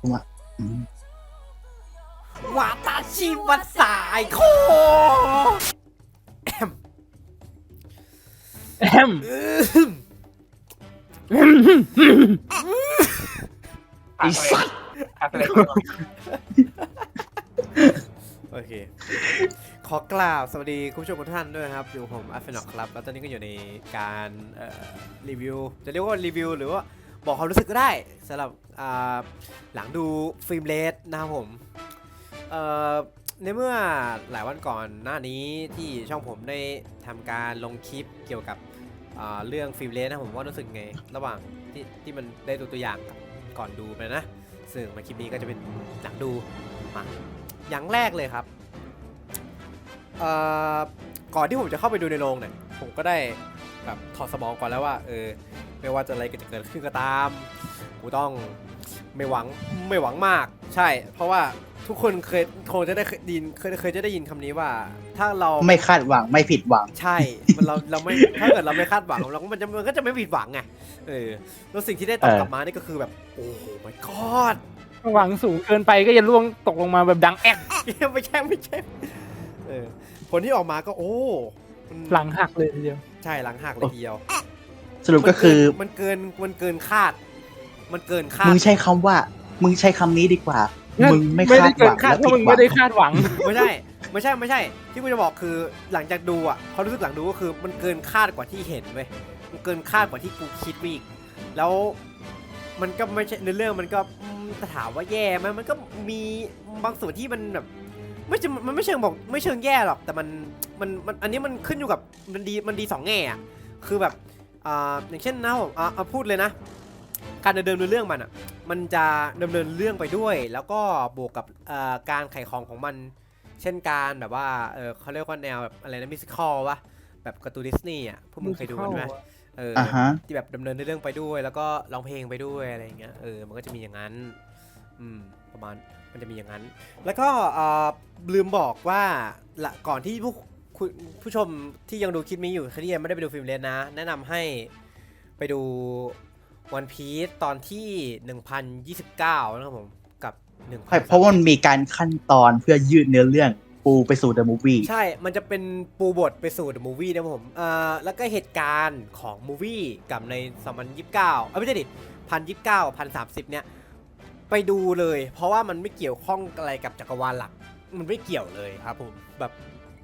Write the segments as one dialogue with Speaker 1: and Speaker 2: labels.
Speaker 1: ผมว่าอืม
Speaker 2: วาตาชิวาสายโค
Speaker 3: แอม
Speaker 1: ไอ้สัส
Speaker 3: อะไร
Speaker 2: โอเค ขอกล่าวสวัสดีคุณผู้ชมทุกท่านด้วยนะครับ อยู่กับผมอัฟเฟนอกครับ แล้วตอนนี้ก็อยู่ในการเอ่อรีวิว จะเรียกว่ารีวิวหรือว่า บอกความรู้สึกก็ได้สำหรับหลังดูฟิล์มเลสนะครับผมในเมื่อหลายวันก่อนหน้านี้ที่ช่องผมได้ทำการลงคลิปเกี่ยวกับเรื่องฟิล์มเลสนะผมว่ารู้สึกไง ระหว่างที่ที่มันได้ตัวตัวอย่างก่อนดูไปนะ ซึ่งมาคลิปนี้ก็จะเป็นหลังดูมาอย่างแรกเลยครับก่อนที่ผมจะเข้าไปดูในโรงเนี่ยผมก็ได้แบบถอดสมองก่อนแล้วว่าเออ ไม่ว่าจะอะไรจะเกิดขึ้นก็ตาม กูต้องไม่หวังไม่หวังมาก ใช่ เพราะว่าทุกคนเคยคงจะได้เคยได้ยินเคยเคยจะได้ยินคำนี้ว่า ถ้าเรา
Speaker 1: ไม่คาดหวังไม่ผิดหวัง
Speaker 2: ใช่มันเราเราไม่ถ้าเกิดเราไม่คาดหวังเราก็มันจะมันก็จะไม่ผิดหวังไงเออแล้วสิ่งที่ได้ตอบ
Speaker 1: เออ
Speaker 2: กลับมานี่ก็คือแบบโอ้โห my god
Speaker 3: หวังสูงเกินไปก็จะล่วงตกลงมาแบบดังแอก
Speaker 2: ไม่ใช่ไม่ใช่เออผลที่ออกมาก็โอ้มัน
Speaker 3: หลังหักเลยทีเดียว
Speaker 2: ใช่หลังหักเลยทีเดียว
Speaker 1: สรุปก็คือ
Speaker 2: มันเกินมันเกินคาด มันเกินคาด
Speaker 1: มึงใช้คำว่า มึงใช้คำนี้ดีกว่า มึงไม่
Speaker 3: ไม่
Speaker 1: คา
Speaker 3: ได้
Speaker 1: ดห
Speaker 3: เกิ
Speaker 1: วันง
Speaker 3: คาด
Speaker 1: และ
Speaker 3: ถ้า
Speaker 1: ผิ
Speaker 3: มึ
Speaker 1: ด
Speaker 3: ง
Speaker 1: หวั
Speaker 3: ไม่
Speaker 1: ง
Speaker 3: ได้คาดหวัง
Speaker 2: ไม่ใช่ไม่ใช่ไม่ใช่ ที่กูจะบอกคือหลังจากดูอะเขามรู้สึกหลังดูก็คือ มันเกินคาดกว่าที่เห็นเว้ยมันเกินคาดกว่าที่กูคิดไปอีกแล้วมันก็ไม่ใช่ในเรื่องมันก็อืมจะถามว่าแย่ไหมมันก็มีบางส่วนที่มันแบบไม่ใช่มันไม่เชิงบอกไม่เชิงแย่หรอก แต่มันมันมันอันนี้มันขึ้นอยู่กับมันดีมันดีสองแง่อะคือแบบ อ่าอย่างเช่นนะผมอ่าเอาพูดเลยนะ การดำเนินเรื่องมันอะมันจะดำเนินเรื่องไปด้วย แล้วก็บวกกับอ่าการไขของของมัน เช่นการแบบว่าเออเขาเรียกว่าแนวแบบอะไรนะมิวสิคอลวะแบบการ์ตูนดิสนีย์อะพวกมึงเคยดูกันไหมเอออ
Speaker 1: อ่าฮะ
Speaker 2: ที่แบบดำเนินเรื่องไปด้วย แล้วก็ร้องเพลงไปด้วยอะไรอย่างเงี้ยเออมันก็จะมีอย่างนั้นอืมประมาณมันจะมีอย่างนั้น แล้วก็เอ่อลืมบอกว่าละก่อนที่ผู้ คุณผู้ชมที่ยังดูคลิปนี้อยู่ที่ยังไม่ได้ไปดูฟิล์มเลนนะ แนะนำให้ไปดูวันพีซตอนที่ 1029 นะครับผม กับ1
Speaker 1: ใช่เพราะว่ามันมีการขั้นตอนเพื่อยืดเนื้อเรื่องปูไปสู่ The Movie
Speaker 2: ใช่ มันจะเป็นปูบทไปสู่ The Movie นะครับผมเอ่อแล้วก็เหตุการณ์ของ Movie กับใน 2029เอ้ยไม่ใช่ดิพันยี่สิบเก้าพันสามสิบเนี่ย ไปดูเลย เพราะว่ามันไม่เกี่ยวข้องอะไรกับจักรวาลหลัก มันไม่เกี่ยวเลยครับผม แบบ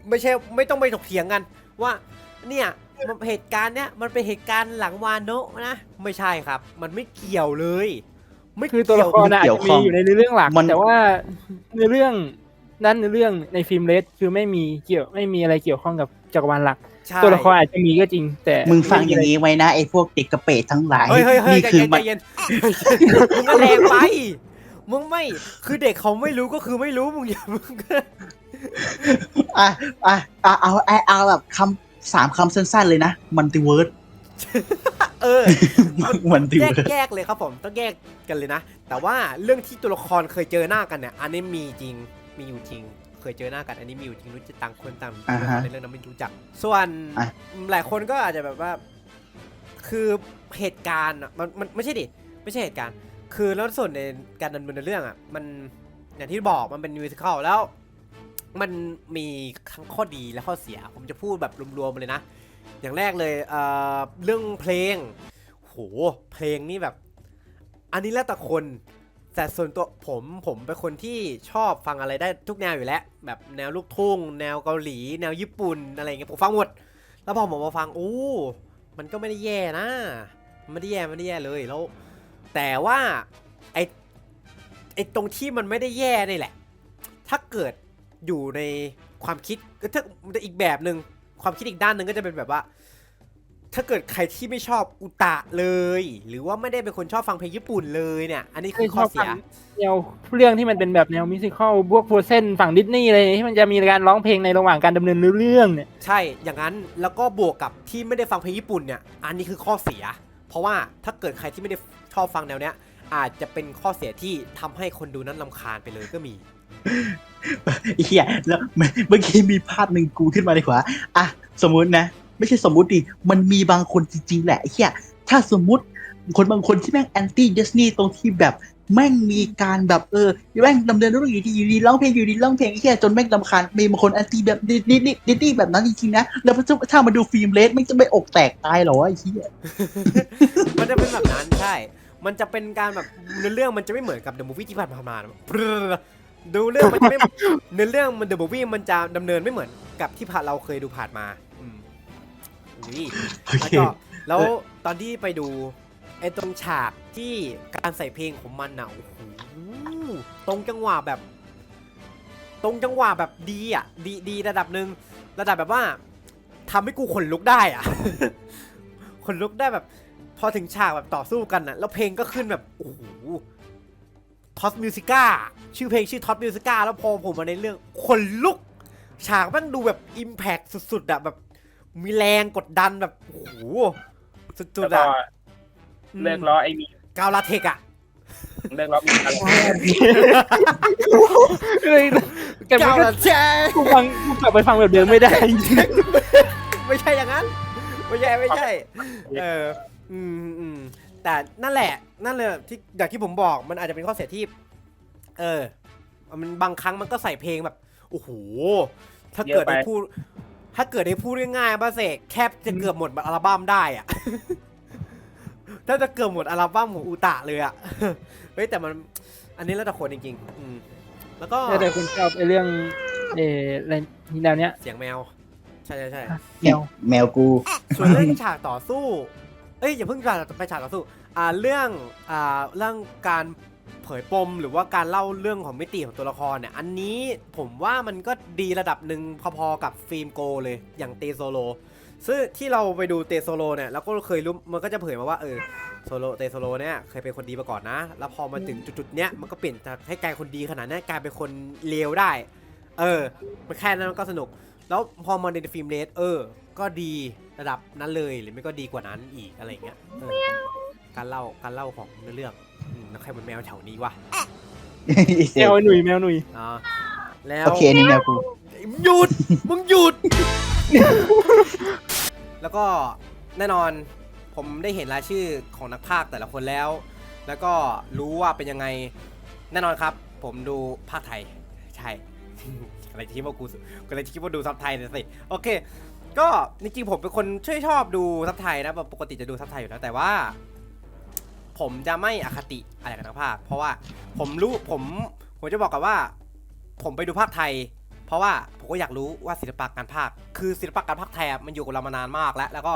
Speaker 2: ไม่ใช่ไม่ต้องไปถกเถียงกันว่าเนี่ยมันเหตุการณ์เนี้ยมันเป็นเหตุการณ์หลังวานโนะนะไม่ใช่ครับ มันไม่เกี่ยวเลย ไม่
Speaker 3: คือตัวละคร
Speaker 1: ไม่
Speaker 3: น่ะอาจ
Speaker 1: เกี่ยว
Speaker 3: จะ
Speaker 1: ข้
Speaker 3: มี
Speaker 1: อง
Speaker 3: อยู่ในเรื่องหลัก
Speaker 1: มัน
Speaker 3: แต่ว่าในเรื่องด้านในเรื่องในฟิล์มเลสคือไม่มีเกี่ยวไม่มีอะไรเกี่ยวข้องกับจักรวาลหลัก
Speaker 2: ใช่
Speaker 3: ตัวละครอาจจะมีก็จริง แต่
Speaker 1: มึงฟังอย่างนี้ไว้นะไอ้พวกเด็กกระเปดทั้งหลาย
Speaker 2: เฮ้ยเฮ้ยเฮ้ย
Speaker 1: นี่
Speaker 2: ใจ
Speaker 1: คือ
Speaker 2: เย็น
Speaker 1: มั
Speaker 2: ใจ
Speaker 1: น
Speaker 2: เย็นมึงก็แรงไปมึงไม่คือเด็กเขาไม่รู้ก็คือไม่รู้มึงอย่ามึงก็
Speaker 1: อะอะอะเอาเอาเอาแบบคำสามคำสั้นๆเลยนะมันติเวิร์ด
Speaker 2: เออ
Speaker 1: มันติ
Speaker 2: แย
Speaker 1: เวิ
Speaker 2: ก
Speaker 1: ร์ด
Speaker 2: แยกเลยครับผมต้องแยกกันเลยนะ แต่ว่าเรื่องที่ตัวละครเคยเจอหน้ากันเนี่ยอันนี้มีจริงมีอยู่จริง เคยเจอหน้ากันอันนี้มีอยู่จริงรู้จักต่างคนต่าง
Speaker 1: อ่าฮะ
Speaker 2: ในเรื่องนั้นไม่รู้จัก ส่วน
Speaker 1: อะ
Speaker 2: หลายคนก็อาจจะแบบว่า คือเหตุการณ์อะมันมันไม่ใช่ดิไม่ใช่เหตุการณ์ คือแล้วส่วนในการดำเนินเรื่องอะ มันอย่างที่บอกมันเป็นมิวสิควลแล้ว มันมีทั้งข้อดีและข้อเสีย ผมจะพูดแบบรวมๆเลยนะ อย่างแรกเลยเเรื่องเพลง โห เพลงนี่แบบ อันนี้แล้วแต่คน แต่ส่วนตัวผมผมเป็นคนที่ชอบฟังอะไรได้ทุกแนวอยู่แล้ว แบบแนวลูกทุ่ง แนวเกาหลี แนวญี่ปุ่นอะไรเงี้ยผมฟังหมด แล้วพอผมมาฟังโอ้มันก็ไม่ได้แย่นะไม่ได้แย่ไม่ได้แย่เลยแล้ว แต่ว่าไอไอตรงที่มันไม่ได้แย่นี่แหละ ถ้าเกิด อยู่ในความคิดถ้าอีกแบบหนึ่งความคิดอีกด้านหนึ่งก็จะเป็นแบบว่า ถ้าเกิดใครที่ไม่ชอบอุตะเลย หรือว่าไม่ได้เป็นคนชอบฟังเพลงญี่ปุ่นเลยเนี่ย อันนี้คือข้อเสีย
Speaker 3: แนวเรื่องที่มันเป็นแบบแนวมิวสิควลพวกโฟเซนฝั่งดิสนีย์อะไรที่มันจะมีการร้องเพลงในระหว่างการดำเนินเรื่องเนี่ย
Speaker 2: ใช่อย่างนั้นแล้วก็บวกกับที่ไม่ได้ฟังเพลงญี่ปุ่นเนี่ย อันนี้คือข้อเสีย เพราะว่าถ้าเกิดใครที่ไม่ได้ชอบฟังแนวเนี้ยอาจจะเป็นข้อเสียที่ทำให้คนดูนั้นลำคาญไปเลยก็มี
Speaker 1: ไอ้ เหี้ยแล้วเมื่อกี้มีภาพหนึ่งกูขึ้นมาดีกว่าอะสมมุตินะ ไม่ใช่สมมุติดิมันมีบางคนจริงๆแหละไอ้เหี้ยถ้าสมมุติคนบางคนที่แม่งแอนตี้ดิสนีย์ตรงที่แบบแม่งมีการแบบเออแม่งดำเนินเรื่องอยู่ดีอยู่ดีร้องเพลงอยู่ดีร้องเพลงไอ้เหี้ยจนแม่งลำคาญมีบางคนแอนตี้แบบดิดิดิดิดิแบบนั้นจริงๆนะแล้วถ้ามาดูฟิล์มเลสแม่งจะไม่อกแตกตายหรอไอ้เหี้ย
Speaker 2: มันจะเป็นแบบนั้นใช่ มันจะเป็นการแบบเรื่องมันจะไม่เหมือนกับเดอะมูฟวี่ที่ผ่านมา ดูเรื่องมันจะไม่เนื้อเรื่องมันเดอะมูฟวี่มันจะดำเนินไม่เหมือนกับที่ผ่านเราเคยดูผ่านมาอืมนี่
Speaker 1: โอ
Speaker 2: แล้ว
Speaker 1: เค
Speaker 2: ก็แล้วตอนที่ไปดูไอ้ตรงฉากที่การใส่เพลงของมันน่ะโอ้โหตรงจังหวะแบบ ตรงจังหวะแบบดีอะ ดีดีระดับหนึ่งระดับแบบว่าทำให้กูขนลุกได้อะ ขนลุกได้แบบ พอถึงฉากแบบต่อสู้กันน่ะ แล้วเพลงก็ขึ้นแบบโอ้โห ทอสมิวสิก้าชื่อเพลงชื่อทอสมิวสิก้าแล้วพอผมมาในเรื่องขนลุก ฉากมันดูแบบอิมแพกสุดๆอะแบบ มีแรงกดดันแบบโอ้โหสุด
Speaker 3: แล้ว
Speaker 2: ๆ
Speaker 3: ก็
Speaker 2: อะ
Speaker 3: เลิกล้อไอ้มี
Speaker 2: กาวลาเทกอะ
Speaker 3: เลิกล้อมีอะไรเฮ้ยแต่
Speaker 2: กา
Speaker 3: มัน
Speaker 2: ว
Speaker 3: ก็
Speaker 2: ลาเทก
Speaker 3: กูฟังกูกลับไปฟังแบบเดิมไม่ได้จริง
Speaker 2: ไม่ใช่อย่างนั้น ไม่ใช่ไม่ใช่ เออ อืมอืม แต่นั่นแหละนั่นเลยที่อย่างที่ผมบอกมันอาจจะเป็นข้อเสียที่เออมันบางครั้งมันก็ใส่เพลงแบบโอ้โหถ้าเกิดได้พูด ถ้าเกิดได้พูดง่ายๆบ้าเสกแคบจะเกือบหมดอัลบั้มได้อะถ้าจะเกือบหมดอัลบั้มของอูตะเลยอะเฮ้ยแต่มัน อันนี้แล้วแต่คนจริงๆอืมแล้วก็
Speaker 3: แต่คุณชอบไอ้เรื่องเอออะไรแนวเนี้ย
Speaker 2: เสียงแมว ใช่ใช่ใช่
Speaker 3: แนว
Speaker 1: แมวกู
Speaker 2: ส่วนเรื่องฉากต่อสู้ เอ้ยอย่าเพิ่งฉากไปฉากต่อสู้อ่าเรื่องอ่าเรื่องการเผยปมหรือว่าการเล่าเรื่องของมิติของตัวละครเนี่ยอันนี้ผมว่ามันก็ดีระดับหนึ่งพอๆกับฟิล์มโกเลยอย่างเตโซโลซึ่งที่เราไปดูเตโซโลเนี่ยเราก็เคยรู้มันก็จะเผยมาว่าเออโซโลเตโซโลเนี่ยเคยเป็นคนดีมาก่อนนะ แล้วพอมาถึงจุดๆเนี้ยมันก็เปลี่ยนจากให้กลายคนดีขนาดเนี้ยกลายเป็นคนเลวได้ เออมันแค่นั้นมันก็สนุก แล้วพอมาในฟิล์มเลสเออ ก็ดีระดับนั้นเลยหรือไม่ก็ดีกว่านั้นอีกอะไรเงี้ยเออการเล่าการเล่าของเนื้อเรื่องอืมแล้วใครมันแมวแถวนี้วะ
Speaker 3: แมวหนุ่ยแมวหนุ่ย
Speaker 2: อ่าแล้ว
Speaker 1: โอเคนี่แมวกู
Speaker 2: หยุดมึงหยุด แล้วก็แน่นอนผมได้เห็นรายชื่อของนักพากย์แต่ละคนแล้ว แล้วก็รู้ว่าเป็นยังไงแน่นอนครับ ผมดูภาคไทย ใช่ อะไรที่ว่ากูก็เลยคิดว่าดูซับไทยเนี่ยสิโอเค ก็จริงๆผมเป็นคนช่วยชอบดูซับไทยนะแบบปกติจะดูซับไทยอยู่แล้วแต่ว่า ผมจะไม่อคติอะไรกับนักพากย์เพราะว่าผมรู้ผมผมจะบอกกันว่า ผมไปดูภาคไทย เพราะว่าผมก็อยากรู้ว่าศิลปะการพากย์คือศิลปะการพากย์ไทยอะมันอยู่กับเรามานานมากแล้ว แล้วก็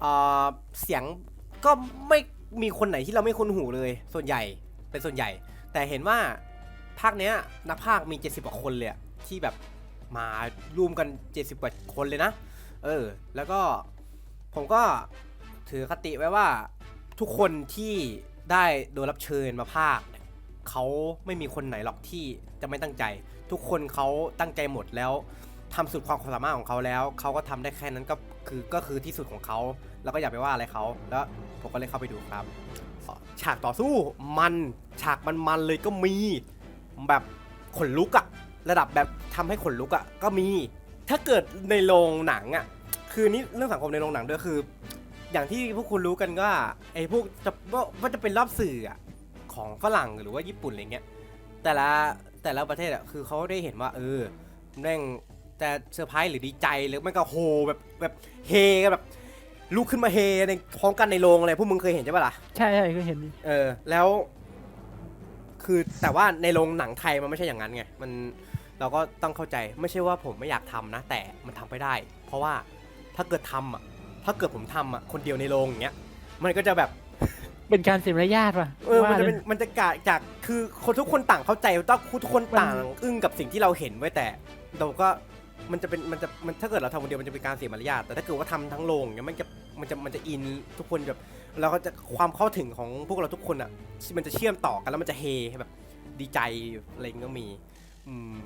Speaker 2: เอ่อเสียงก็ไม่มีคนไหนที่เราไม่คุ้นหูเลย ส่วนใหญ่เป็นส่วนใหญ่ แต่เห็นว่าภาคเนี้ยนักพากย์มี 70กว่าคนเลยอะที่แบบ มาร่วมกัน 70 กว่าคนเลยนะ เออ แล้วก็ผมก็ถือคติไว้ว่าทุกคนที่ได้โดนรับเชิญมาพากย์เขาไม่มีคนไหนหรอกที่จะไม่ตั้งใจ ทุกคนเขาตั้งใจหมดแล้วทำสุดความสามารถของเขาแล้ว เขาก็ทำได้แค่นั้นก็คือก็คือที่สุดของเขา แล้วก็อย่าไปว่าอะไรเขาแล้วผมก็เลยเข้าไปดูครับ ฉากต่อสู้มันฉากมันมันๆเลยก็มีแบบขนลุกอะ ระดับแบบทำให้ขนลุกอะก็มี ถ้าเกิดในโรงหนังอะคือนี่เรื่องสังคมในโรงหนังด้วยคือ อย่างที่พวกคุณรู้กันว่าไอ้พวกจะว่าว่าจะเป็นรอบสื่ออะของฝรั่งหรือว่าญี่ปุ่นอะไรเงี้ยแต่ละแต่ละประเทศอะคือเขาได้เห็นว่า เออแม่งแต่เซอร์ไพรส์หรือดีใจหรือไม่ก็โฮแบบแบบเฮกันแบบลุกขึ้นมาเฮในพร้อมกันในโรงอะไรพวกมึงเคยเห็นใช่ปะล่ะ
Speaker 3: ใช่ใช่ก็เห็น
Speaker 2: เออแล้ว คือแต่ว่าในโรงหนังไทยมันไม่ใช่อย่างนั้นไงมัน เราก็ต้องเข้าใจไม่ใช่ว่าผมไม่อยากทำนะ แต่มันทำไม่ได้ เพราะว่าถ้าเกิดทำอะถ้าเกิดผมทำอะคนเดียวในโรงอย่างเงี้ยมันก็จะแบบ
Speaker 3: เป็นการเสียมารยาทว่ะ
Speaker 2: เออมัน
Speaker 3: ว่า
Speaker 2: จะ
Speaker 3: เล
Speaker 2: เป็น
Speaker 3: ย
Speaker 2: มันจะกะจากคือคนทุกคนต่างเข้าใจต้องทุกคนต่างอึ้งกับสิ่งที่เราเห็นไว้แต่เราก็มันจะเป็นมันจะมันถ้าเกิดเราทำคนเดียวมันจะเป็นการเสียมารยาทแต่ถ้าเกิดว่าทำทั้งโรงเนี่ยมันจะมันจะมันจะอินทุกคนแบบเราก็จะความเข้าถึงของพวกเราทุกคนอะมันจะเชื่อมต่อกันแล้วมันจะเฮแบบดีใจอะไรอย่างเงี้ยก็มี อืม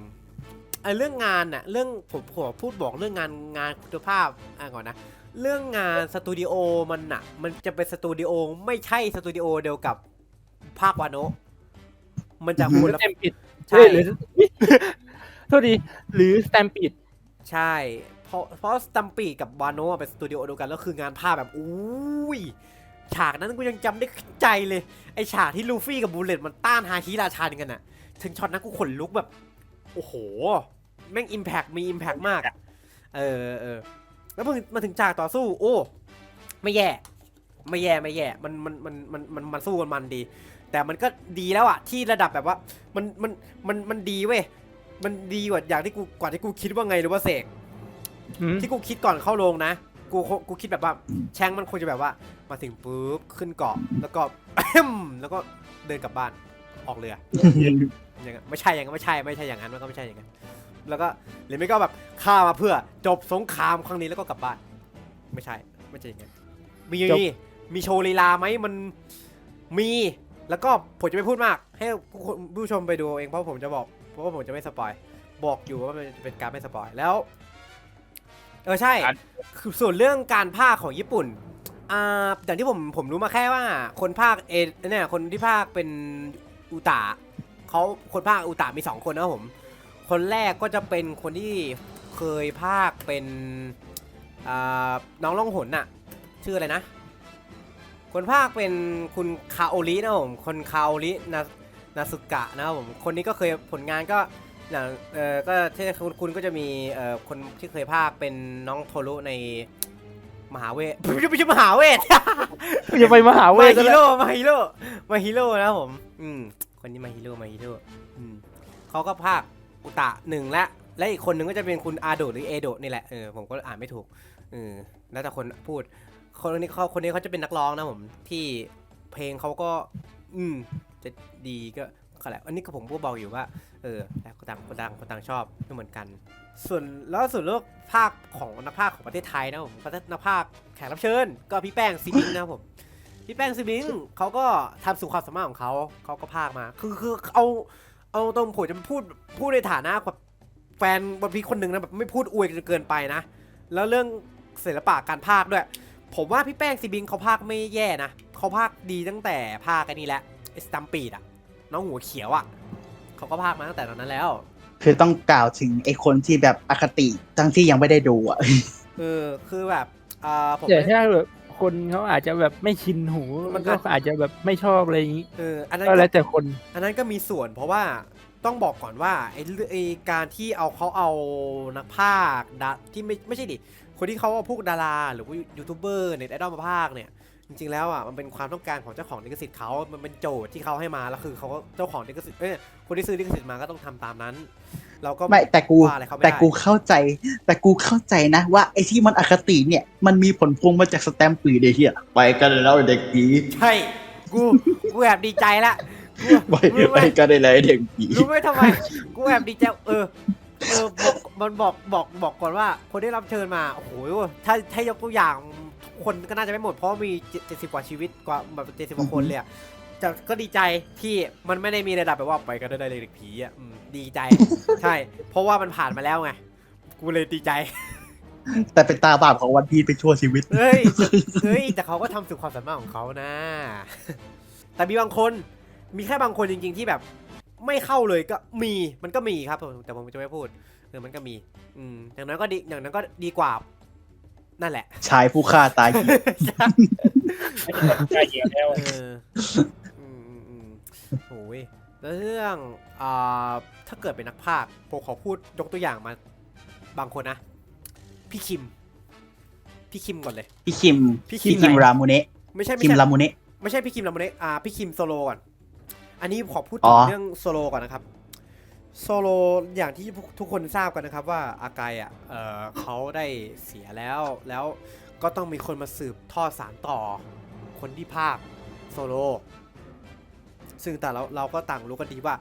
Speaker 2: ไอเรื่องงานน่ะเรื่องผมผมพูดบอกเรื่องงานงานคุณภาพอะก่อนนะเรื่องงานสตูดิโอมันน่ะ มันจะเป็นสตูดิโอไม่ใช่สตูดิโอเดียวกับภาควาโนะมันจะคนละ
Speaker 3: สแตมปิด
Speaker 2: ใช่
Speaker 3: เอ้ยหรือโทษดีหรือสแตมปิด
Speaker 2: ใช่ เพราะเพราะสตัมปีกับวาโนะเป็นสตูดิโอเดียวกันแล้วคืองานภาพแบบอุ้ยฉากนั้นกูยังจำได้ขึ้นใจเลย ไอฉากที่ลูฟี่กับบูเลตมันต้านฮาคิราชันกันอะถึงช็อตนั้นกูขนลุกแบบ โอ้โห แม่งอิมแพกมีอิมแพกมากอะเออเออแล้วมาถึงมาถึงฉากต่อสู้ โอ้ ไม่แย่ ไม่แย่ไม่แย่มันมันมันมันมันมันสู้กันมันดี แต่มันก็ดีแล้วอะที่ระดับแบบว่ามันมันมันมันดีเว้ยมันดีกว่าอย่างที่กูกว่าที่กูคิดว่าไงหรือว่าเสก
Speaker 3: อืม
Speaker 2: ที่กูคิดก่อนเข้าโรงนะกูกูคิดแบบว่าแชงมันควรจะแบบว่า มาถึงปุ๊บขึ้นเกาะแล้วก็แล้วก็เดินกลับบ้านออกเรืออย่างนั้นไม่ใช่อย่างนั้นไม่ใช่ไม่ใช่อย่างนั้นมันก็ไม่ใช่อย่างนั้น แล้วก็หรือไม่ก็แบบฆ่ามาเพื่อจบสงครามครั้งนี้แล้วก็กลับบ้าน ไม่ใช่ไม่ใช่อย่างนั้นมีมีโชว์ลีลาไหมมันมีแล้วก็ผมจะไม่พูดมาก ให้ผู้คนผู้ชมไปดูเองเพราะผมจะบอกเพราะว่าผมจะไม่สปอยบอกอยู่ว่ามันเป็นการไม่สปอยแล้ว เออใช่คือส่วนเรื่องการภาคของญี่ปุ่น อ่าอย่างที่ผมผมรู้มาแค่ว่า คนภาคเอเนี่ยคนที่ภาคเป็นอุตะเขาคนภาคอุตะมีสองคนนะครับผม คนแรกก็จะเป็นคนที่เคยภาคเป็นอ่าน้องล่องหนน่ะ ชื่ออะไรนะ คนภาคเป็นคุณคาโอรินะครับผมคนคาโอรินานาสุกะนะครับผมคนนี้ก็เคยผลงานก็อย่างเออก็ที่คุณคุณก็จะมีเอ่อคนที่เคยภาคเป็นน้องโทรุในมหาเวทไม่ใช่มหาเวท
Speaker 3: จะไปมหาเว
Speaker 2: มา
Speaker 3: ทกัน
Speaker 2: ฮี
Speaker 3: แล้ว
Speaker 2: โร่มาฮีโร่มาฮีโร่นะครับผม อืมคนนี้มาฮีโร่มาฮีโร่อืมเขาก็ภาค อุตะหนึ่งและและอีกคนหนึ่งก็จะเป็นคุณอาโดหรือเอโดนี่แหละเออผมก็อ่านไม่ถูกเออแล้วแต่คนพูด คนนี้เขาคนนี้เขาจะเป็นนักร้องนะผมที่เพลงเขาก็ อืมจะดีก็ก็แหละอันนี้ก็ผมก็บอกอยู่ว่า เออแต่คนต่างคนต่างคนต่างชอบไม่เหมือนกัน ส่วนแล้วส่วนเรื่องภาคของนักภาคของประเทศไทยนะผมนักภาคแขกรับเชิญ ก็พี่แป้งซีบิงนะผมพี่แป้งซีบิงเขาก็ทำสู่ความสามารถของเขาเขาก็ภาคมา คือคือเอา เอาตรงผมจะพูดพูดในฐานะแบบแฟนวันพีคนหนึ่งนะแบบไม่พูดอวยจนเกินไปนะ แล้วเรื่องศิลปะการภาคด้วย ผมว่าพี่แป้งซีบิงเขาภาคไม่แย่นะเขาภาคดีตั้งแต่ภาคกันนี้แหละสตัมปีดอะน้องหัวเขียวอะเขาก็ภาคมาตั้งแต่ตอนนั้นแล้ว
Speaker 1: คือต้องกล่าวถึงไอ้คนที่แบบอคติทั้งที่ยังไม่ได้ดูอะ
Speaker 2: เออคือแบบอ่าผม
Speaker 3: เดี๋ยวถ้าแบบ คนเขาอาจจะแบบไม่ชินหู
Speaker 2: มั
Speaker 3: มัน
Speaker 2: นก็
Speaker 3: ก็อาจจะแบบไม่ชอบอะไรอย่างนี้
Speaker 2: เอออันนั้น
Speaker 3: ก็
Speaker 2: ก็
Speaker 3: แล้วแต่คน
Speaker 2: อันนั้นก็มีส่วนเพราะว่าต้องบอกก่อนว่าไอ้เรื่องไอ้การที่เอาเขาเอานักภาคดาที่ไม่ไม่ใช่ดิคนที่เขาเอาพวกดารา หรือว่ายูทูบเบอร์เน็ตไอดอลมาภาคเนี่ย จริงๆแล้วอะมันเป็นความต้องการของเจ้าของลิขสิทธิ์เขา มันเป็นโจทย์ที่เขาให้มาแล้วคือเขาก็เจ้าของลิขสิทธิ์เอ้ยคนที่ซื้อลิขสิทธิ์มาก็ต้องทำตามนั้น เราก็
Speaker 1: ไม่แต่กู
Speaker 2: ว่าอะไรเขาไม่ได้
Speaker 1: แต่กูเข้าใจ แต่กูเข้าใจนะ ว่าไอ้ที่มันอคติเนี่ยมันมีผลพวงมาจากสแตมป์ปืนเดียเฮียไปกันแล้วเด็กผี
Speaker 2: ใช่กูกูแอบดีใจละกู
Speaker 1: ไป
Speaker 2: รู้ไห
Speaker 1: ไป
Speaker 2: ม
Speaker 1: กันได้เลยเด็กผี
Speaker 2: รู้ไหมทำไมกูแอบดีใจเออเออบอกมันบอกบอกบอกก่อนว่า คนได้รับเชิญมาโอ้โหถ้าถ้ายกตัวอย่าง คนก็น่าจะไม่หมดเพราะว่ามีเจ็ดสิบกว่าชีวิตกว่าแบบเจ็ดสิบกว่าคนเลยอะแต่ก็ดีใจที่มันไม่ได้มีระดับแบบว่าไปกันได้เลยเด็กผีอะอืมดีใจ ใช่ เพราะว่ามันผ่านมาแล้วไงกูเลยดีใจ
Speaker 1: แต่เป็นตาบาปของวันพีไปชั่วชีวิต
Speaker 2: เฮ้ยเฮ้ย แต่เขาก็ทำสุดความสามารถของเขานะ แต่มีบางคน มีแค่บางคนจริง ๆ ที่แบบ ไม่เข้าเลยก็มี มันก็มีครับผมแต่ผมจะไม่พูดเออมันก็มี อืมอย่างนั้นก็ดี อย่างนั้นก็ดีกว่า นั่นแหละ
Speaker 1: ชายผู้ฆ่าตายหญิง
Speaker 3: ใช่เหี่ยวแล้ว
Speaker 2: เอออืมอืมอืมโอ้ยแล้วเรื่องอ่าถ้าเกิดเป็นนักพากย์ผมขอพูดยกตัวอย่างมา บางคนนะ พี่คิม พี่คิมก่อนเลย
Speaker 1: พี่คิม
Speaker 2: พี่คิม
Speaker 1: พี่คิม
Speaker 2: ไหน
Speaker 1: รามูเนะ
Speaker 2: ไม่ใช่ไม่
Speaker 1: คิม
Speaker 2: ใช่
Speaker 1: รามูเนะ
Speaker 2: ไม่ใช่พี่คิมลาโมเนะอ่าพี่คิมโซโลก่อน อันนี้ขอพูด
Speaker 1: อ๋
Speaker 2: ถึง
Speaker 1: อ
Speaker 2: เรื่องโซโลก่อนนะครับ โซโลอย่างที่ทุกคนทราบกันนะครับว่าอากายอะเออเขาได้เสียแล้วแล้วก็ต้องมีคนมาสืบทอดสารต่อ คนที่ภาคโซโล ซึ่งแต่เราเราก็ต่างรู้กันดีว่า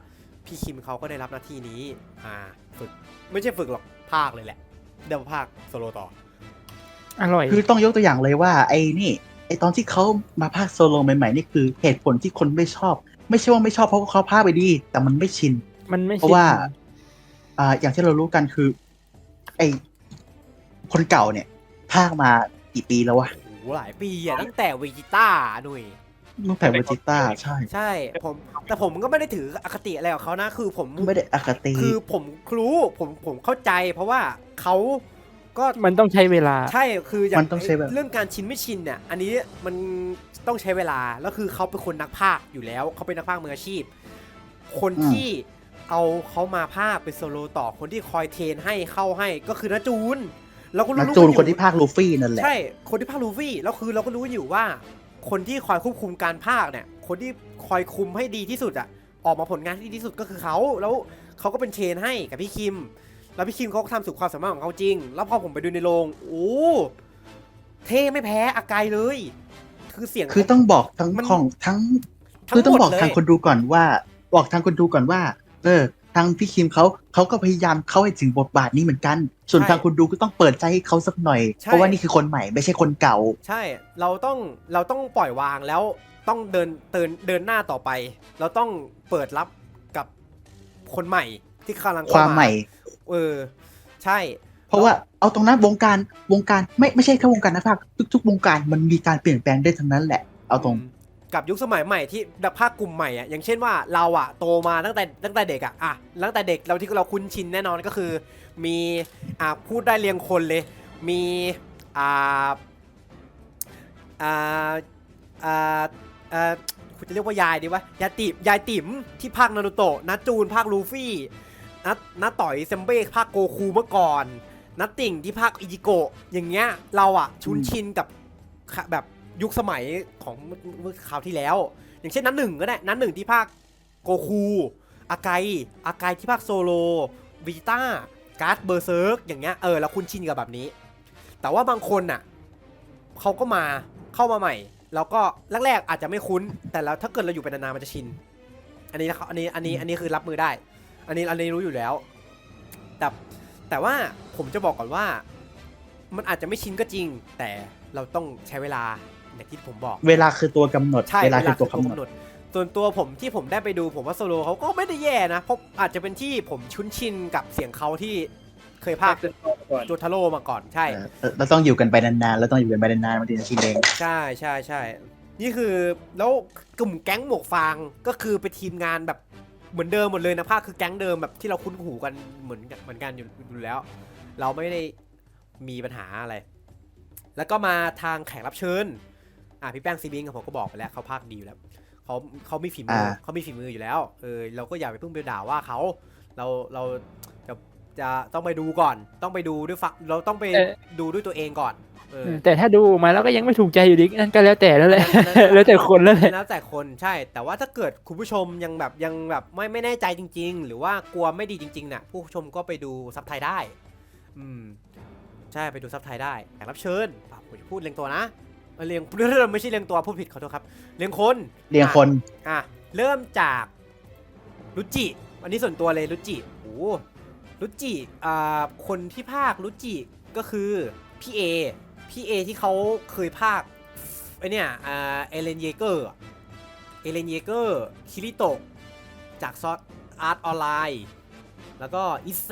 Speaker 2: พี่คิมเขาก็ได้รับหน้าที่นี้อ่าฝึกไม่ใช่ฝึกหรอกภาคเลยแหละเดี๋ยวภาคโซโลต่อ
Speaker 3: อร่อย
Speaker 1: คือต้องยกตัวอย่างเลยว่า ไอ้นี่ไอ้ตอนที่เขามาภาคโซโลใหม่ๆนี่คือเหตุผลที่คนไม่ชอบ ไม่ใช่ว่าไม่ชอบเพราะว่าเขาภาคไปดี แต่มันไม่ชิน
Speaker 3: มันไม่
Speaker 1: เพราะว่า อ่า อย่างที่เรารู้กันคือ ไอ้คนเก่าเนี่ยภาคมากี่ปีแล้ววะ
Speaker 2: โอ้โหหลายปีอะตั้งแต่เวจิต้าหน่วย
Speaker 1: ตั้งแต่เวจิต้าใช่
Speaker 2: ใช่ผมแต่ผมก็ไม่ได้ถืออคติอะไรกับเขานะ คือผม
Speaker 1: ไม่ได้อคติ
Speaker 2: คือผมรู้ผมผมเข้าใจ เพราะว่าเขาก็
Speaker 3: มันต้องใช้เวลา
Speaker 2: ใช่คืออย่าง
Speaker 1: มันต้องใช้แบบ
Speaker 2: เรื่องการชินไม่ชินเนี่ยอันนี้มันต้องใช้เวลาแล้วคือเขาเป็นคนนักพากย์อยู่แล้วเขาเป็นนักพากย์มืออาชีพ คน
Speaker 1: อืม
Speaker 2: ที่ เอาเขามาพากย์เป็นโซโลต่อคนที่คอยเทรนให้เข้าให้ก็คือนาจูนเราก็รู้
Speaker 1: นักจูน
Speaker 2: กัอยู่
Speaker 1: คนที่ภาคลูฟี่นั่นแหละ
Speaker 2: ใช่ คนที่พากย์ลูฟี่ แล้วคือเราก็รู้อยู่ว่า คนที่คอยควบคุมการพากย์เนี่ย คนที่คอยคุมให้ดีที่สุดอะออกมาผลงานที่ดีที่สุดก็คือเขาแล้วเขาก็เป็นเทรนให้กับพี่คิม แล้วพี่คิมเขาก็ทำสุดความสามารถของเขาจริง แล้วพอผมไปดูในโรงโอ้เท่ไม่แพ้อากายเลย คือเสียง
Speaker 1: คือต้องบอกทั้ง
Speaker 2: มัน
Speaker 1: ของทั้ง
Speaker 2: ทั้
Speaker 1: คือต้อง
Speaker 2: หมด
Speaker 1: บอก
Speaker 2: เลย
Speaker 1: ทางคนดูก่อนว่า บอกทางคนดูก่อนว่า เออทางพี่คิมเขาเขาก็พยายามเข้าให้ถึงบทบาทนี้เหมือนกัน ส่วนทางคนดูก็ต้องเปิดใจให้เขาสักหน่อย เพราะว่านี่คือคนใหม่ไม่ใช่คนเก่า
Speaker 2: ใช่เราต้องเราต้องปล่อยวางแล้วต้องเดินเดินเดินหน้าต่อไป เราต้องเปิดรับกับคนใหม่ที่กำลัง
Speaker 1: ค
Speaker 2: เข้
Speaker 1: วามใหม่
Speaker 2: เออใช่
Speaker 1: เพราะว่าเอาตรงนั้นวงการวงการไม่ไม่ใช่แค่วงการนักพากย์ทุก ๆ วงการมันมีการเปลี่ยนแปลงได้ทั้งนั้นแหละ เอาตรง
Speaker 2: กับยุคสมัยใหม่ที่นักภาคกลุ่มใหม่อะอย่างเช่นว่าเราอะโตมาตั้งแต่ตั้งแต่เด็กอะอะตั้งแต่เด็กเราที่เราคุ้นชินแน่นอนก็คือ มีอะพูดได้เรียงคนเลย มีอ่าอ่าอ่าอ่าคุณจะเรียกว่ายายดีวะยายติ๋มยายติ๋มที่ภาคนารูโตะนัจูนภาคลูฟี่นัดนัต่อยเซมเบ้ภาคโกคูเมื่อก่อนนัดติ่งที่ภาคอิจิโกะอย่างเงี้ยเราอะชุนชินกับแบบ ยุคสมัยของเมื่อเมื่อคราวที่แล้ว อย่างเช่นนัดหนึ่งก็ได้นัดหนึ่งที่ภาคโกคูอากายอากายที่ภาคโซโลวิจิต้าการ์ดเบอร์เซิร์กอย่างเงี้ยเออเราคุ้นชินกับแบบนี้ แต่ว่าบางคนน่ะเขาก็มาเข้ามาใหม่ แล้วก็แรกๆอาจจะไม่คุ้น แต่แล้วถ้าเกิดเราอยู่เป็นนานๆมันจะชิน อันนี้นะครับอันนี้อันนี้อันนี้คือรับมือได้ อันนี้อันนี้รู้อยู่แล้ว แต่แต่ว่าผมจะบอกก่อนว่า มันอาจจะไม่ชินก็จริง แต่เราต้องใช้เวลา อย่างที่ผมบอก
Speaker 1: เวลาคือตัวกำหนด
Speaker 2: ใช่
Speaker 1: เวลาคือตัวกำหนด
Speaker 2: ส่วนตัวผมที่ผมได้ไปดูผมว่าโซโลเขาก็ไม่ได้แย่นะ เพราะอาจจะเป็นที่ผมชุนชินกับเสียงเขาที่เคยพากย์
Speaker 3: ก่อน
Speaker 2: โจทาโร่มาก่อนใช่
Speaker 1: เออเราต้องอยู่กันไปนานๆเราต้องอยู่กันไปนานๆมันถึงจะชินเอง
Speaker 2: ใช่ใช่ใช่นี่คือแล้วกลุ่มแก๊งหมวกฟางก็คือเป็นทีมงานแบบเหมือนเดิมหมดเลยนะภาคคือแก๊งเดิมแบบที่เราคุ้นหูกันเหมือนกันเหมือนกันอยู่อยู่แล้ว เราไม่ได้มีปัญหาอะไร แล้วก็มาทางแขกรับเชิญ อะพี่แป้งซีบิงกับผมก็บอกไปแล้วเขาภาคดีอยู่แล้วเขาเขามีฝีมืออาเขามีฝีมืออยู่แล้วเออเราก็อย่าไปเพิ่งไปด่าว่าเขาเราเราจะจะต้องไปดูก่อน ต้องไปดูด้วยฟักเราต้องไป
Speaker 3: เอ่อ
Speaker 2: ดูด้วยตัวเองก่อนเออ
Speaker 3: แต่ถ้าดูมาแล้วก็ยังไม่ถูกใจอยู่ดีนั่นก็แล้วแต่แล้วแหละแล้วแต่คนแล้วแหละ
Speaker 2: แล้วแต่คนใช่ แต่ว่าถ้าเกิดคุณผู้ชมยังแบบยังแบบไม่ไม่แน่ใจจริง ๆ หรือว่ากลัวไม่ดีจริงๆน่ะผู้ชมก็ไปดูซับไทยได้ อืม ใช่ไปดูซับไทยได้แขกรับเชิญอะผมจะพูดเรียงตัวนะ เออเรียงเรื่องไม่ใช่เรียงตัวพูดผิดขอโทษครับเรียงคน
Speaker 1: เรียงคน
Speaker 2: อะเริ่มจากรุจิอันนี้ส่วนตัวเลยรุจิโอ้รุจิอ่าคนที่ภาครุจิก็คือพี่เอพี่เอที่เขาเคยภาคไอเนี่ยอ่าเอเลนเยเกอร์เอเลนเยเกอร์คิริโตะจากซอสอาร์ตออนไลน์แล้วก็อิเซ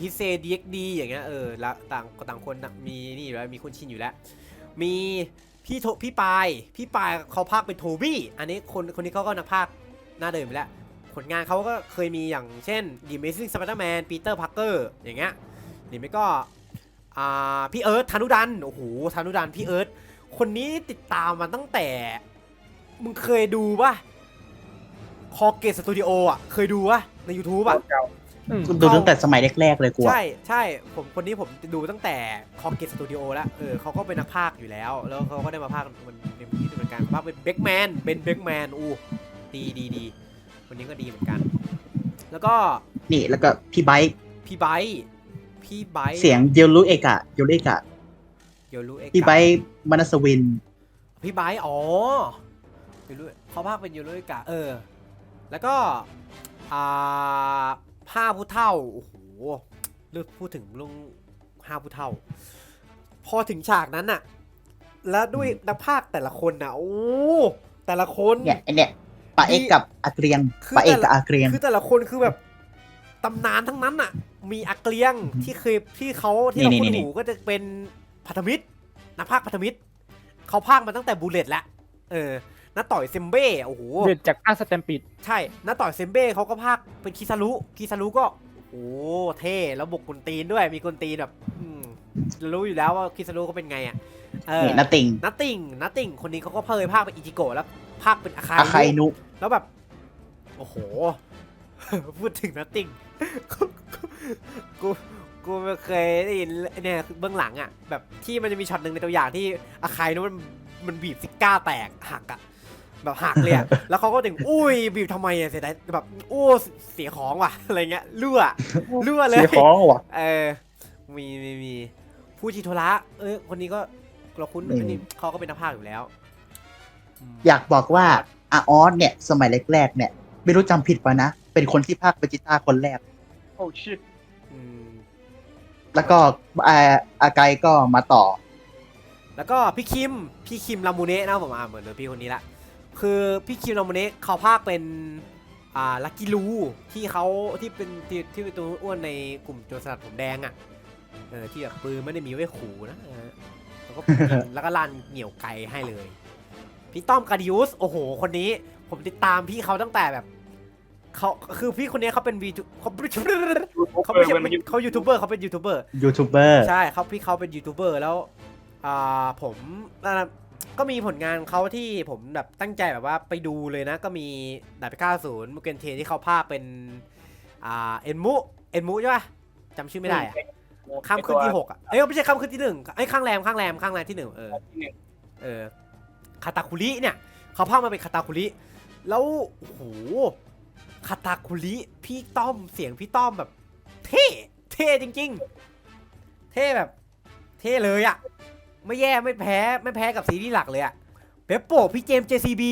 Speaker 2: ฮิเซดีเอ็กดีอย่างเงี้ยเออแล้วต่างต่างคนน่ะมีนี่อยู่แล้วมีคุณชินอยู่แล้ว มี พี่โทพี่ปาย พี่ปายเขาพากเป็นโทบี้ อันนี้คนคนนี้เขาก็นักพากหน้าเดิมไปแล้ว ผลงานเขาก็เคยมีอย่างเช่น The Amazing Spider-Man Peter Parker อย่างเงี้ยหรือไม่ก็อ่าพี่เอิร์ธธนุดัน โอ้โหธนุดัน พี่เอิร์ธคนนี้ติดตามมาตั้งแต่ มึงเคยดูปะคอเกตสตูดิโออะ เคยดูปะใน YouTube อะ
Speaker 1: ดูตั้งแต่สมัยแรกๆเลยกูอะ
Speaker 2: ใช่ใช่ผมคนนี้ผมดูตั้งแต่คอมเกตสตูดิโอแล้วเออเขาก็เป็นนักพากย์อยู่แล้ว แล้วเขาก็ได้มาพากย์มันเป็นที่เหมือนกันพากย์เป็นเบคแมนเป็นเบคแมนอู้ดีดีดีคนนี้ก็ดีเหมือนกัน แล้วก็
Speaker 1: นี่แล้วก็พี่ไบค์
Speaker 2: พี่ไบร์ทพี่ไบร์ท
Speaker 1: เสียงเยลลูเอกะเยลลูเอกะ
Speaker 2: เดี๋ยวรู้เอก
Speaker 1: พี่ไบค์มนัสวิน
Speaker 2: พี่ไบร์ทอ๋อเดี๋ยวรู้เขาพากย์เป็นยูโรเอกะเออ แล้วก็อ่า ห้าผู้เท่า โอ้โหเลือกพูดถึงเรื่องห้าผู้เท่า พอถึงฉากนั้นน่ะ แล้วด้วยนักพากย์แต่ละคนน่ะ โอ้แต่ละคน
Speaker 1: เนี่ยไอเนี่ยปาเอกกับอาเกรียง
Speaker 2: คือ
Speaker 1: ปาเอก
Speaker 2: แต่ละ
Speaker 1: กับอาเกรียง
Speaker 2: คือแต่ละคนคือแบบตำนานทั้งนั้นน่ะ มีอักเลียงที่เคยที่เขาที่เรา
Speaker 1: นี่
Speaker 2: คุ้น
Speaker 1: นี่
Speaker 2: หูก็จะเป็นพันธมิตรนักพากย์พันธมิตรเขาพากย์มาตั้งแต่บูเลตแล้วเออ น้าต่อยเซมเบ้โอ้โห
Speaker 3: เดือดจากภาคสแตมปิด
Speaker 2: ใช่น้าต่อยเซมเบ้เขาก็พากย์เป็นคิซารุคิซารุก็โอ้โหเท่แล้วบวกกุนตีนด้วยมีกุนตีนแบบอืมรู้อยู่แล้วว่าคิสารุเขาเป็นไงอะเออ
Speaker 1: นี่นาติง
Speaker 2: นัตติงนัตติงคนนี้เขาก็เคยภาคเป็นอิจิโกะแล้วภาคเป็นอาคา
Speaker 1: อาคายนุ
Speaker 2: แล้วแบบ โอ้โห พูดถึงนัตติงกูกูกูไม่เคยได้ยินเนี่ยเบื้องหลังอะ แบบที่มันจะมีช็อตหนึ่งในตัวอย่างที่อาคายนุมันมันบีบซิก้าแตกหักอะ แบบหักเลยอะแล้วเขาก็ถึงอุ้ยบีบทำไมอะเสียดายแบบโอ้เสียของว่ะอะไรเงี้ยรั่วรั่วเลย
Speaker 3: เสียของว่ะ
Speaker 2: เออมีมีมีผู้ชิโทระเอ้ยคนนี้ก็เราคุ้น
Speaker 1: อืม
Speaker 2: อันนี้เขาก็เป็นนักพากย์อยู่แล้วม
Speaker 1: อยากบอกว่าอาออสเนี่ย สมัยแรกๆเนี่ย ไม่รู้จำผิดปะนะ เป็นคนที่ภาคเวจิต้าคนแรก
Speaker 3: โอ้ชิต
Speaker 2: อืม
Speaker 1: แล้วก็อาอาไกก็มาต่อ
Speaker 2: แล้วก็พี่คิม พี่คิมลามูเนะนะผมอ่านเหมือนเลยพี่คนนี้ละ คือพี่คิมลามูเนะเขาพากย์เป็นอ่าลักกี้ลูที่เขาที่เป็นที่ที่เป็นตัวอ้วนในกลุ่มโจรสลัดผมแดงอะเออที่แบบปืนไม่ได้มีไว้ขู่นะเออแล้วก็ยิงแล้วก็ลั่นเหนี่ยวไกลให้เลย พี่ต้อมกาดิอุสโอ้โห คนนี้ผมติดตามพี่เขาตั้งแต่แบบเขาคือพี่คนนี้เขาเป็นวีเขาเป็นเขาไม่ใช่เขายูทูบเบอร์เขาเป็นยูทูบเบอร์
Speaker 1: ยูทูบเบอร์
Speaker 2: ใช่เขาพี่เขาเป็นยูทูบเบอร์แล้วอ่าผมนั่นนะ ก็มีผลงานเขาที่ผมแบบตั้งใจแบบว่าไปดูเลยนะ ก็มีดาบพิฆาตศูนย์มุกเกนเทที่เขาภาคเป็นอ่าเอ็นมุเอ็นมุใช่ปะจำชื่อไม่ได้อะข้ามขึ้นที่หกอะเอ้ยไม่ใช่ข้ามขึ้นที่หนึ่งไอ้ยข้างแรมข้างแรมข้างแรมที่หนึ่งเออเออคาตาคุริเนี่ยเขาพากมาเป็นคาตาคุริแล้วโอ้โหคาตาคุริพี่ต้อมเสียงพี่ต้อมแบบ เท่เท่จริง ๆ เท่แบบ เท่เลยอะ ไม่แย่ไม่แพ้ไม่แพ้กับซีรีส์หลักเลยอะเปปโปะพี่เจมส์ JCB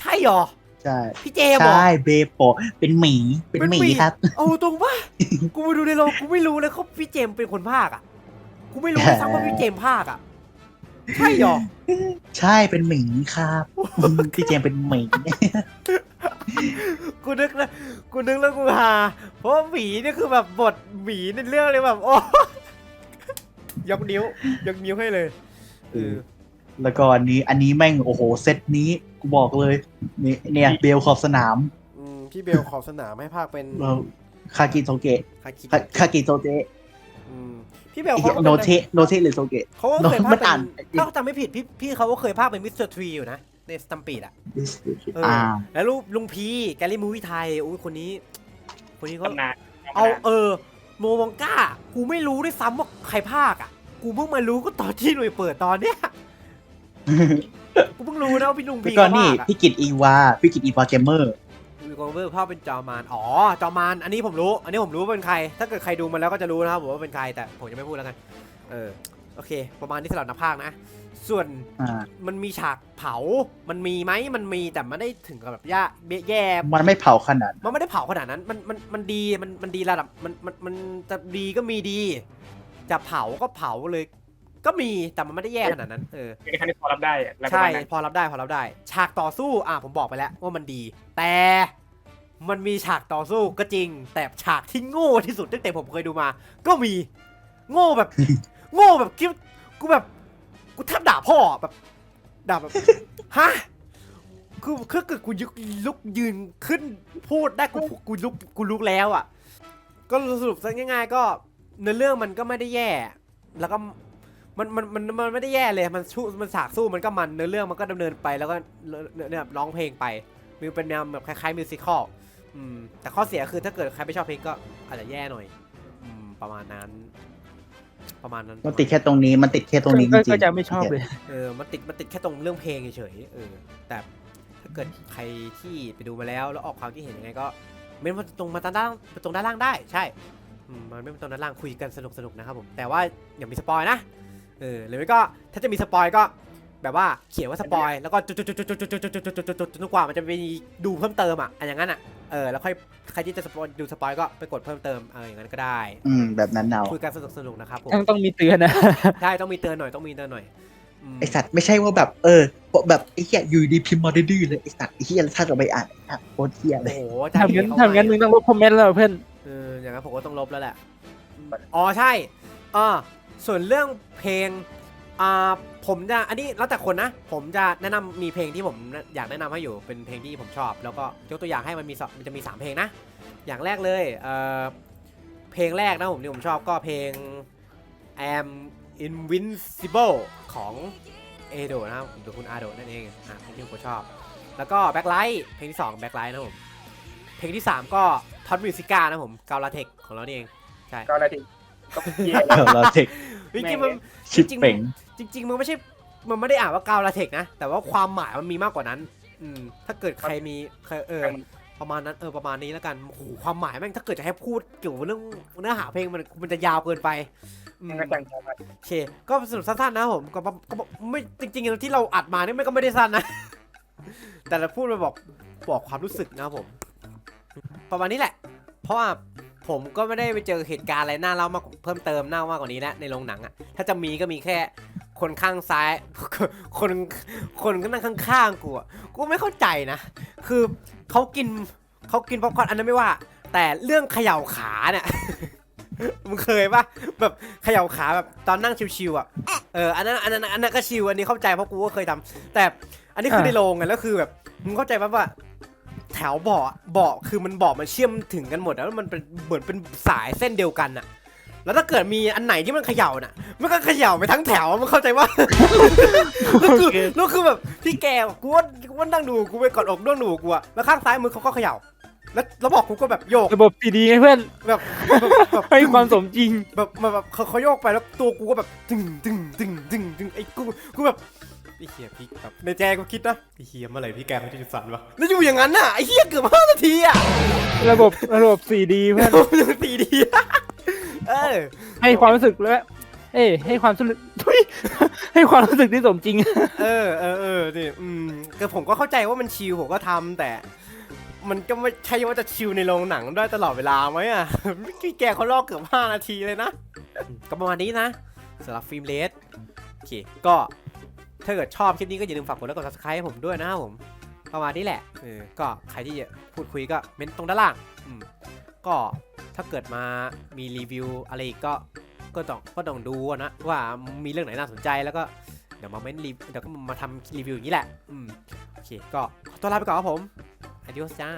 Speaker 2: ใช่หรอ
Speaker 1: ใช่
Speaker 2: พี่เจมส์เหรอ
Speaker 1: ใช่เบโปะเป็นหมีเป็นหมีครับ
Speaker 2: เอาตรงปะกูมาดูในโรงกูไม่รู้เลยเขาพี่เจมส์เป็นคนภาคอะกูไม่รู้เลยซ้ำว่าพี่เจมส์ภาคอะใช่หรอ
Speaker 1: ใช่เป็นหมีครับพี่เจมส์เป็นหมี
Speaker 2: กูนึกนะกูนึกแล้วกูฮาเพราะว่าหมีนี่คือแบบบทหมีในเรื่องเลยแบบ โอ้ ยกนิ้วยกนิ้วให้เลยเออ
Speaker 1: แล้วก็อันนี้อันนี้แม่งโอ้โหเซตนี้กูบอกเลยนี่เนี่ยเบลขอบสนาม
Speaker 2: อืมพี่เบลขอบสนามให้ภาคเป็น
Speaker 1: เราคากิโซเกะ
Speaker 2: คาคิ
Speaker 1: คาคากิโซเกะ
Speaker 2: อืมพี่เบลเขาก็
Speaker 1: โน
Speaker 2: เป็น
Speaker 1: เทโนเทหรือโซเกะ
Speaker 2: เขาก็เคยภา
Speaker 1: มั
Speaker 2: คน
Speaker 1: อ่าน
Speaker 2: เป็นถ้าจำไม่ผิดพี่พี่เขาก็เคยภาคเป็นมิสเตอร์ทรีอยู่นะในสตัมปีดอะเออ
Speaker 1: อ่า
Speaker 2: แล้วลูกลุงพีแกลลี่มูวี่ไทยอุ้ยคนนี้ คนนี้ก็
Speaker 3: ตำนาน
Speaker 2: เอาเออโมวองก้ากูไม่รู้ด้วยซ้ำว่าใครภาคอะ กูเพิ่งมารู้ก็ตอนที่หน่วยเปิดตอนเนี้ย กูเพิ่งรู้นะว่าพี่ลุง
Speaker 1: แล้ว
Speaker 2: พี
Speaker 1: ก็
Speaker 2: เขา
Speaker 1: นี่
Speaker 2: ภาคอะ
Speaker 1: พี่กิตอีวาพี่กิตอีวาเกมเมอร์
Speaker 2: วีโกเวอร์ภาคเป็นจอมานอ๋อจอมานอันนี้ผมรู้ อันนี้ผมรู้ว่าเป็นใคร ถ้าเกิดใครดูมาแล้วก็จะรู้นะครับผมว่าเป็นใครแต่ผมจะไม่พูดแล้วกัน เออโอเค ประมาณนี้สำหรับนักภาคนะ ส่วน
Speaker 1: อ่า
Speaker 2: มันมีฉากเผา มันมีไหม มันมีแต่มันได้ถึงกับแบบย่าแย่
Speaker 1: มันไม่เผาขนาด
Speaker 2: มันไม่ได้เผาขนาดนั้น มัน มัน มันดี มัน มันดีระดับ มัน มัน มันจะดีก็มีดี จะเผาก็เผาเลย ก็มีแต่มันไม่ได้แย่ขนาดนั้นเออ
Speaker 3: เป็นคันที่พอรับได้อะอะไรประ
Speaker 2: ใช่
Speaker 3: มาณนั้น
Speaker 2: พอรับได้พอรับได้ ฉากต่อสู้อะผมบอกไปแล้วว่ามันดี แต่มันมีฉากต่อสู้ก็จริง แต่ฉากที่โง่ที่สุดตั้งแต่ผมเคยดูมา ก็มีโง่แบบ โง่แบบคิดกูแบบกูแทบด่าพ่อแบบด่าแบบ ฮะคือคือเกิดกูยุกลุกยืนขึ้นพูดได้กูกูลุกกูลุกแล้วอะ ก็สรุปซะง่าย ๆ ก็ เนื้อเรื่องมันก็ไม่ได้แย่ แล้วก็มันมันมันมันไม่ได้แย่เลย มันชูมันฉากสู้มันก็มันเนื้อเรื่องมันก็ดำเนินไปแล้วก็เนี่ยเนี่ยร้องเพลงไปมีเป็นแนวแบบคล้ายๆมิวสิคอลอืมแต่ข้อเสียคือถ้าเกิดใครไม่ชอบเพลงก็อาจจะแย่หน่อย อืมประมาณนั้น ประมาณนั้น
Speaker 1: มันติดแค่ตรงนี้มันติดแค่ตรงนี้จ
Speaker 3: ก็
Speaker 1: ริง
Speaker 3: ก็
Speaker 1: ๆ
Speaker 3: จะไม่ชอบเลย
Speaker 2: เออมันติดมันติดแค่ตรงเรื่องเพลงเฉยๆเออแต่ถ้าเกิดใครที่ไปดูมาแล้วแล้วออกความคิดเห็นยังไงก็เม้นมาตรงมาด้านล่างตรงด้านล่างได้ ใช่อื มมันไม่เป็นตรงด้านล่างคุยกันสนุกสนุกๆนะครับผม แต่ว่าอย่ามีสปอยนะ เออหรือไม่ก็ถ้าจะมีสปอยก็แบบว่าเขียนว่าสปอยแล้วก็จุดจุดจุดจุดจุดจุดจุดจุดจุดจุดจุดจนกว่ามันจะมีดูเพิ่มเติมอะอันอย่างนั้นอะเออแล้วค่อยใครที่จะสปอยดูสปอยก็ไปกดเพิ่มเติมเอออย่างนั้นก็ได้
Speaker 1: อืมแบบนั้นเอา
Speaker 2: คุยกันสนุกสนุกนะครับผม
Speaker 3: ต้องต้องมีเตือนนะ
Speaker 2: ใช่ต้องมีเตือนหน่อยต้องมีเตือนหน่อยม
Speaker 1: ไอสัตว์ไม่ใช่ว่าแบบเออแบบไอ้เหี้ยอยู่ดีพิมพ์มาดื้อๆเลยไอสัตว์ไอ้เหี้ยถ้าเราไปอ่านอะโคตรเหี้ยเล
Speaker 2: โอ้
Speaker 1: ย
Speaker 2: โห
Speaker 3: ทำงั้น
Speaker 2: เขา
Speaker 3: ทำงั้นมึงต้องลบคอมเมนต์แล้วเพื่อน
Speaker 2: เอออย่างนั้นผมก็ต้องลบแล้วแหละ อ๋อใช่อ่าส่วนเรื่องเพลง อ่า ผมจะ อันนี้แล้วแต่คนนะ ผมจะแนะนำมีเพลงที่ผมอยากแนะนำให้อยู่ เป็นเพลงที่ผมชอบ แล้วก็ยกตัวอย่างให้มันมีสองมันจะมีสามเพลงนะ อย่างแรกเลย เอ่อเพลงแรกนะผมที่ผมชอบก็เพลง am Invincible ของเอโดนะครับหรือคุณอาโดนั่นเอง อะเพลงที่ผมชอบ แล้วก็ Backlight เพลงที่ 2 Backlight นะครับผม เพลงที่ 3 ก็ท็ อตมิวสิก้านะครับผมกาลาเทคของเรานี่เองใช่
Speaker 3: ก็อะไรทีก็เย่
Speaker 1: เราเทค
Speaker 2: จริงๆมัน
Speaker 1: ชิปเป่ง
Speaker 2: จริงๆ มันไม่ใช่ มันไม่ได้อ่านว่ากาวลาเทคนะ แต่ว่าความหมายมันมีมากกว่านั้น อืม ถ้าเกิดใครมีใครเออ ประมาณนั้น เออ ประมาณนี้แล้วกัน โอ้โห ความหมายแม่ง ถ้าเกิดจะให้พูดเกี่ยวกับเรื่องเนื้อหาเพลงมัน มันจะยาวเกินไปอืม
Speaker 3: มันก็จังจัง
Speaker 2: โอเค ก็สรุปสั้นๆนะผม ก็ประก็ประไม่ จริงๆ ที่เราอัดมานี่มันก็ไม่ได้สั้นนะ แต่เราพูดมาบอก บอกความรู้สึกนะครับผม ประมาณนี้แหละ เพราะว่าผมก็ไม่ได้ไปเจอเหตุการณ์อะไรน่าเล่ามากเพิ่มเติมน่ามากกว่านี้แล้วในโรงหนังอะถ้าจะมีก็มีแค่คนข้างซ้าย คนคนก็นั่งข้างๆกูอะกูไม่เข้าใจนะ คือเขากินเขากินป๊อปคอร์นอันนั้นไม่ว่า แต่เรื่องเขย่าขาเนี่ยมึงเคยปะแบบเขย่าขาแบบตอนนั่งชิวๆอะเอออันนั้นอันนั้นอันนั้นก็ชิวอันนี้เข้าใจเพราะกูก็เคยทำแต่อันนี้คือในโรงไงแล้วคือแบบมึงเข้าใจปะว่า แถวเบาะเบาะคือมันเบาะมันเชื่อมถึงกันหมดแล้วมันเป็นเหมือนเป็นสายเส้นเดียวกันอะแล้วถ้าเกิดมีอันไหนที่มันเขย่าน่ะ มันก็เขย่าไปทั้งแถวมันเข้าใจว่าแล้วคือแล้วคือแบบพี่แกกูว่ากูว่านั่งดูกูไปกอดอกนั่งดูกูอะแล้วข้างซ้ายมือเขาก็เขย่า แล้วแล้วบอกกูก็แบบโยก
Speaker 3: ระบบสีดีไงเพื่อน
Speaker 2: แบบแบบแบบ
Speaker 3: ให้ความสมจริง
Speaker 2: แบบแบบแบบเขาเขาโยกไปแล้วตัวกูก็แบบตึงตึงตึงตึงตึงไอ้กูกูแบบไอ้เฮียพี่แบบในใจกูคิดนะไอ้เฮียเมื่อไหร่พี่แกเขาจะหยุดสั่นวะแล้วอยู่อย่างนั้นน่ะไอ้เฮียเกือบห้านาทีอะ
Speaker 3: ระบบระบบสีดีเพื่อน
Speaker 2: มันตีดีอะเออ
Speaker 3: ให้ความรู้สึกและเอ้ยให้ความรู้สึกทุยให้ความรู้สึกที่สมจริง
Speaker 2: เออเออเออนี่อืมคือผมก็เข้าใจว่ามันชิลผมก็ทำแต่ มันก็ไม่ใช่ว่าจะชิลในโรงหนังได้ตลอดเวลาไหมอะ พี่แกเขาลอกเกือบ5นาทีเลยนะ ก็ประมาณนี้นะสำหรับฟิล์มเลสโอเคก็ ถ้าเกิดชอบคลิปนี้ก็อย่าลืมฝากกดไลค์กด subscribe ให้ผมด้วยนะครับผม ประมาณนี้แหละเออก็ใครที่จะพูดคุยก็เม้นตรงด้านล่างอืมก็ถ้าเกิดมามีรีวิวอะไรอีกก็ก็ต้องก็ต้องดูอะนะว่ามีเรื่องไหนน่าสนใจแล้วก็เดี๋ยวมาเม้นรีเดี๋ยวก็มาทำรีวิวอย่างนี้แหละอืมโอเคก็ขอตัวลาไปก่อนครับผม adios จ้า